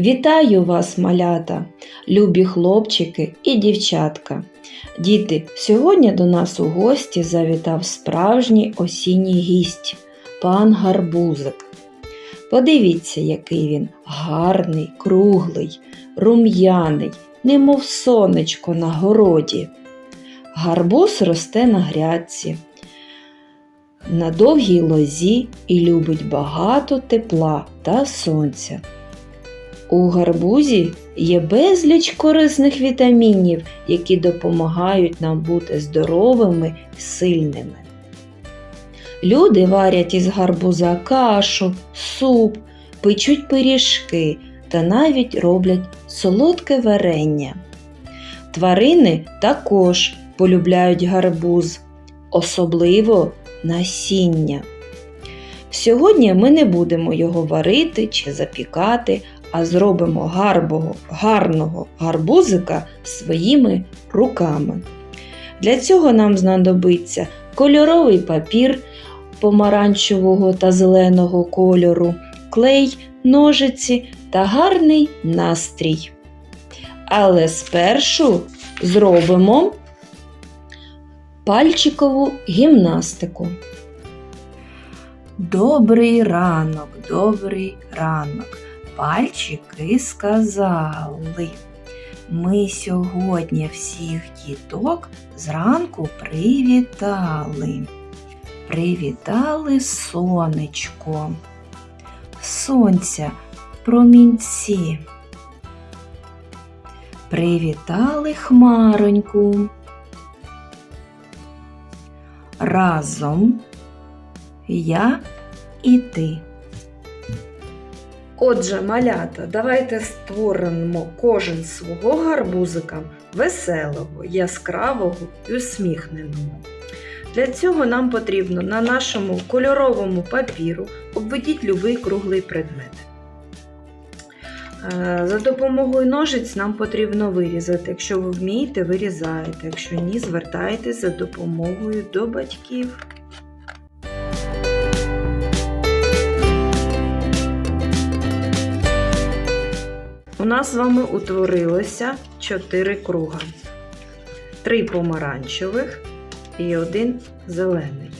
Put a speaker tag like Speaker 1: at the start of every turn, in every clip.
Speaker 1: Вітаю вас, малята, любі хлопчики і дівчатка. Діти, сьогодні до нас у гості завітав справжній осінній гість, пан Гарбузик. Подивіться, який він гарний, круглий, рум'яний, немов сонечко на городі. Гарбуз росте на грядці, на довгій лозі і любить багато тепла та сонця. У гарбузі є безліч корисних вітамінів, які допомагають нам бути здоровими і сильними. Люди варять із гарбуза кашу, суп, печуть пиріжки та навіть роблять солодке варення. Тварини також полюбляють гарбуз, особливо насіння. Сьогодні ми не будемо його варити чи запікати, а зробимо гарбого, гарного гарбузика своїми руками. Для цього нам знадобиться кольоровий папір помаранчевого та зеленого кольору, клей, ножиці та гарний настрій. Але спершу зробимо пальчикову гімнастику. Добрий ранок, добрий ранок. Пальчики сказали. Ми сьогодні всіх діток зранку привітали. Привітали сонечко, сонця промінці. Привітали хмароньку. Разом я і ти. Отже, малята, давайте створимо кожен свого гарбузика веселого, яскравого і усміхненого. Для цього нам потрібно на нашому кольоровому папіру обведіть любий круглий предмет. Е, За допомогою ножиць нам потрібно вирізати. Якщо ви вмієте, вирізаєте. Якщо ні, звертайтеся за допомогою до батьків. У нас з вами утворилося 4 круга. Три помаранчевих і один зелений.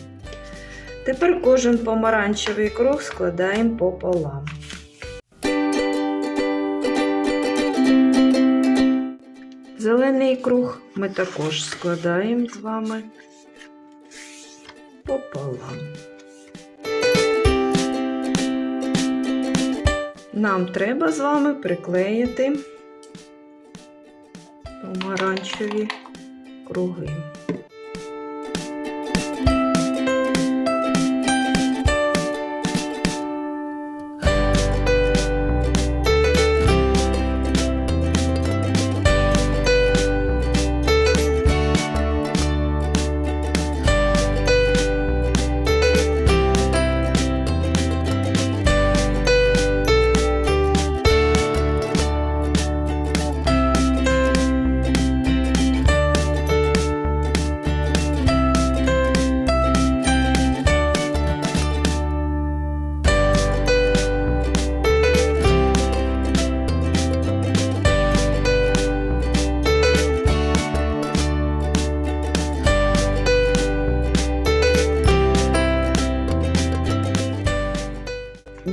Speaker 1: Тепер кожен помаранчевий круг складаємо пополам. Зелений круг ми також складаємо з вами пополам. Нам треба з вами приклеїти помаранчеві круги.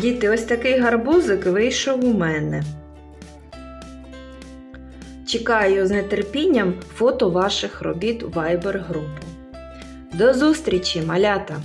Speaker 1: Діти, ось такий гарбузик вийшов у мене. Чекаю з нетерпінням фото ваших робіт у Viber групу. До зустрічі, малята!